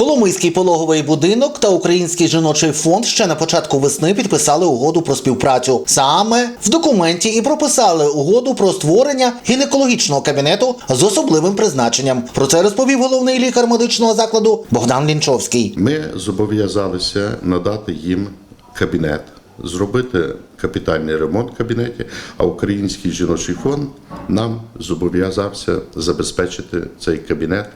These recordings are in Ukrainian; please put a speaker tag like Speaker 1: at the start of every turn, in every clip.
Speaker 1: Коломийський пологовий будинок та Український жіночий фонд ще на початку весни підписали угоду про співпрацю. Саме в документі і прописали угоду про створення гінекологічного кабінету з особливим призначенням. Про це розповів головний лікар медичного закладу Богдан Лінчовський.
Speaker 2: Ми зобов'язалися надати їм кабінет, зробити капітальний ремонт кабінеті, а Український жіночий фонд нам зобов'язався забезпечити цей кабінет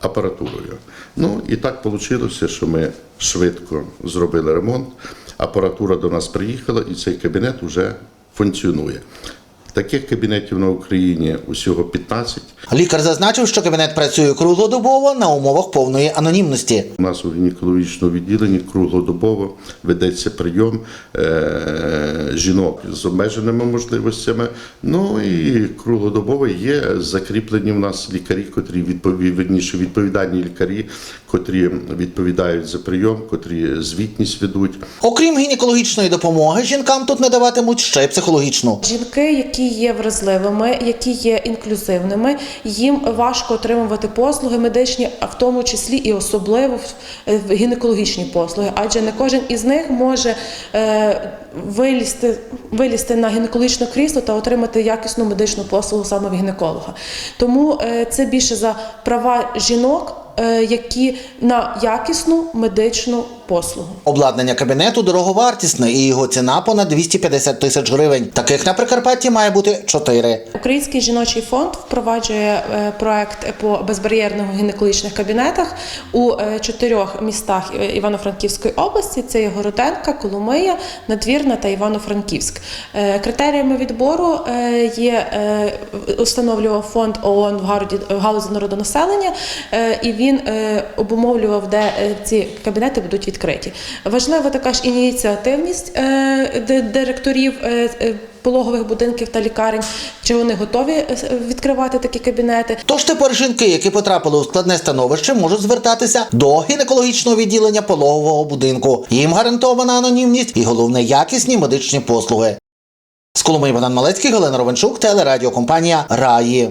Speaker 2: апаратурою. Ну і так вийшло, що ми швидко зробили ремонт, апаратура до нас приїхала, і цей кабінет вже функціонує. Таких кабінетів на Україні усього 15.
Speaker 1: Лікар зазначив, що кабінет працює круглодобово на умовах повної анонімності.
Speaker 2: У нас у гінекологічному відділенні круглодобово ведеться прийом е- жінок з обмеженими можливостями. Ну і круглодобово є закріплені в нас лікарі, котрі відповідніше відповідальні лікарі, котрі відповідають за прийом, котрі звітність ведуть.
Speaker 1: Окрім гінекологічної допомоги, жінкам тут надаватимуть ще й психологічну.
Speaker 3: Жінки, які є вразливими, які є інклюзивними, їм важко отримувати послуги медичні, а в тому числі і особливо в- гінекологічні послуги, адже не кожен із них може е, вилізти, вилізти на гінекологічне крісло та отримати якісну медичну послугу саме в гінеколога. Тому е, це більше за права жінок, які на якісну медичну послугу.
Speaker 1: Обладнання кабінету дороговартісне і його ціна понад 250 тисяч гривень. Таких на Прикарпатті має бути чотири.
Speaker 3: Український жіночий фонд впроваджує е, проект по безбар'єрних гінекологічних кабінетах у е, чотирьох містах е, Івано-Франківської області: це є Городенка, Коломия, Надвірна та Івано-Франківськ. Е, Критеріями відбору е, є е, установлював фонд ООН в галузі народонаселення, е, і він е, обумовлював, де е, ці кабінети будуть відкриті. Важлива така ж ініціативність е, директорів. Пологових будинків та лікарень, чи вони готові відкривати такі кабінети?
Speaker 1: Тож тепер жінки, які потрапили у складне становище, можуть звертатися до гінекологічного відділення пологового будинку. Їм гарантована анонімність і головне якісні медичні послуги. З Коломиї Богдан Малецький, Галина Ровенчук, телерадіокомпанія Раї.